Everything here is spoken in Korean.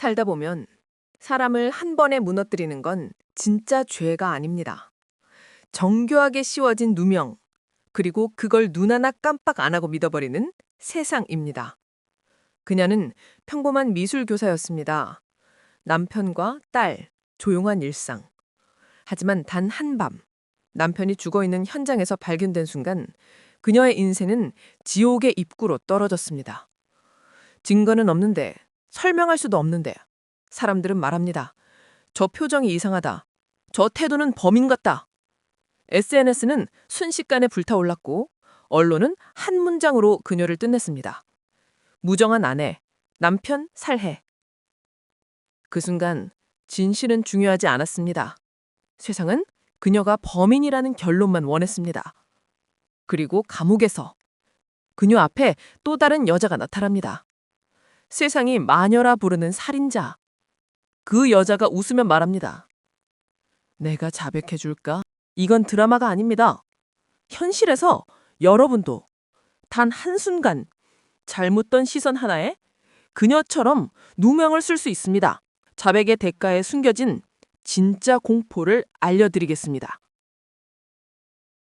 살다 보면 사람을 한 번에 무너뜨리는 건 진짜 죄가 아닙니다. 정교하게 씌워진 누명, 그리고 그걸 눈 하나 깜빡 안 하고 믿어버리는 세상입니다. 그녀는 평범한 미술 교사였습니다. 남편과 딸, 조용한 일상. 하지만 단 한밤, 남편이 죽어 있는 현장에서 발견된 순간 그녀의 인생은 지옥의 입구로 떨어졌습니다. 증거는 없는데, 설명할 수도 없는데, 사람들은 말합니다. 저 표정이 이상하다. 저 태도는 범인 같다. SNS는 순식간에 불타올랐고, 언론은 한 문장으로 그녀를 끝냈습니다. 무정한 아내, 남편 살해. 그 순간 진실은 중요하지 않았습니다. 세상은 그녀가 범인이라는 결론만 원했습니다. 그리고 감옥에서 그녀 앞에 또 다른 여자가 나타납니다. 세상이 마녀라 부르는 살인자. 그 여자가 웃으며 말합니다. 내가 자백해줄까? 이건 드라마가 아닙니다. 현실에서 여러분도 단 한순간 잘못된 시선 하나에 그녀처럼 누명을 쓸 수 있습니다. 자백의 대가에 숨겨진 진짜 공포를 알려드리겠습니다.